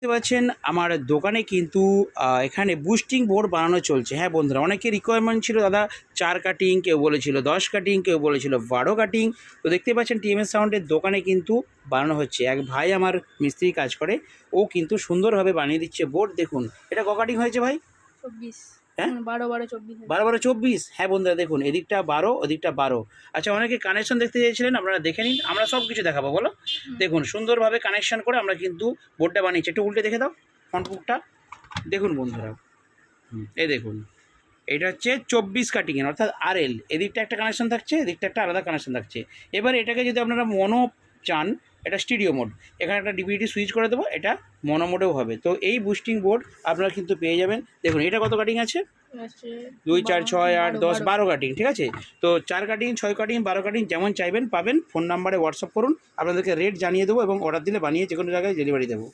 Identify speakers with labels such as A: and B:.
A: দেখতে পাচ্ছেন, আমার দোকানে কিন্তু এখানে বুস্টিং বোর্ড বানানো চলছে। হ্যাঁ বন্ধুরা অনেকে রিকোয়ারমেন্ট ছিল, দাদা চার কাটিং কেউ বলেছিল দশ কাটিং কেউ বলেছিল বারো কাটিং তো দেখতে পাচ্ছেন টিএমএস সাউন্ডের দোকানে কিন্তু বানানো হচ্ছে। এক ভাই আমার মিস্ত্রি কাজ করে, ও কিন্তু সুন্দরভাবে বানিয়ে দিচ্ছে বোর্ড দেখুন, এটা ক কাটিং হয়েছে ভাই?
B: চব্বিশ।
A: হ্যাঁ?
B: বারো বারো চব্বিশ
A: বারো বারো চব্বিশ? হ্যাঁ বন্ধুরা দেখুন এদিকটা বারো ওদিকটা বারো। আচ্ছা অনেকে কানেকশন দেখতে চেয়েছিলেন আপনারা দেখে নিন আমরা সব কিছু দেখাবো বলো। দেখুন সুন্দরভাবে কানেকশন করে আমরা কিন্তু বোর্ডটা বানিয়েছি। একটু উল্টে দেখে দাও ফ্রন্ট বুকটা দেখুন বন্ধুরা হুম, এই দেখুন এটা হচ্ছে চব্বিশ কাটিংয়ের অর্থাৎ আর এল এদিকটা একটা কানেকশন থাকছে এদিকটা একটা আলাদা কানেকশন থাকছে। এবার এটাকে যদি আপনারা মনো চান এটা স্টুডিও মোড। এখানে একটা ডিভিডি সুইচ করে দেবো এটা মনো মোডেও হবে। তো এই বুস্টিং বোর্ড আপনারা কিন্তু পেয়ে যাবেন। দেখুন এটা কত কাটিং আছে? দুই চার ছয় আট দশ। বারো। কাটিং ঠিক আছে? তো চার কাটিং ছয় কাটিং বারো কাটিং যেমন চাইবেন পাবেন। ফোন নাম্বারে হোয়াটসঅ্যাপ করুন। আপনাদেরকে রেট জানিয়ে দেবো এবং অর্ডার দিলে বানিয়ে যে কোনো জায়গায় ডেলিভারি দেবো।